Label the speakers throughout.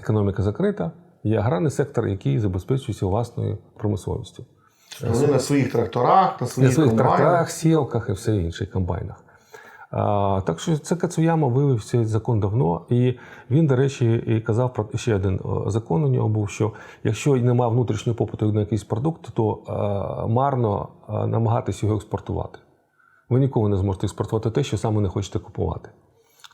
Speaker 1: економіка закрита, є аграрний сектор, який забезпечується власною промисловістю.
Speaker 2: Вони на своїх тракторах, на
Speaker 1: На
Speaker 2: своїх,
Speaker 1: своїх тракторах, сілках і все інше, комбайнах. А, так що це Кацуяма вивів цей закон давно, і він, до речі, і казав про ще один закон у нього був, що якщо немає внутрішнього попиту на якийсь продукт, то е, марно е, намагатись його експортувати. Ви ніколи не зможете експортувати те, що саме не хочете купувати.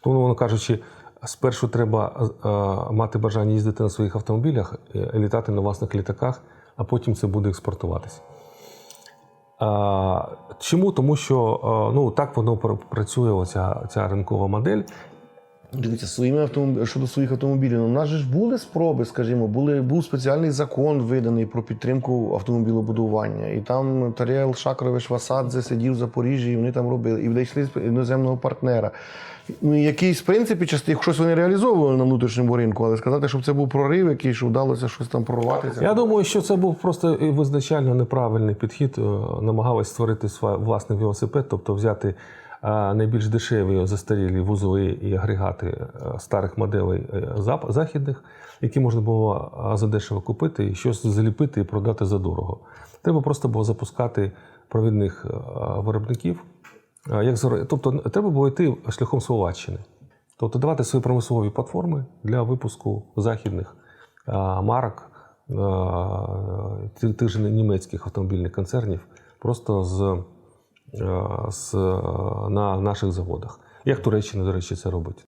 Speaker 1: Тому, воно кажучи, спершу треба е, мати бажання їздити на своїх автомобілях, е, літати на власних літаках, а потім це буде експортуватися. Чому? Тому що е, ну, так воно працює, оця, ця ринкова модель.
Speaker 2: Дивіться, своїми автомоб... щодо своїх автомобілів. Ну, у нас же ж були спроби, скажімо, були, був спеціальний закон виданий про підтримку автомобілобудування. І там Таріел Шакрович Васадзе сидів в Запоріжжі, і вони там робили, і знайшли іноземного партнера. Ну, якийсь, в принципі, частин, щось вони реалізовували на внутрішньому ринку, але сказати, щоб це був прорив, який що вдалося щось там прорватися.
Speaker 1: Я думаю, що це був просто визначально неправильний підхід. Е, Намагалась створити власний велосипед, тобто взяти найбільш дешеві застарілі вузли і агрегати е, старих моделей е, західних, які можна було е, задешево купити і щось заліпити і продати за дорого. Треба просто було запускати провідних виробників. Як тобто треба було йти шляхом Словаччини. Тобто давати свої промислові платформи для випуску західних марок тих, же німецьких автомобільних концернів просто з, на наших заводах. Як Туреччина, до речі, це робить.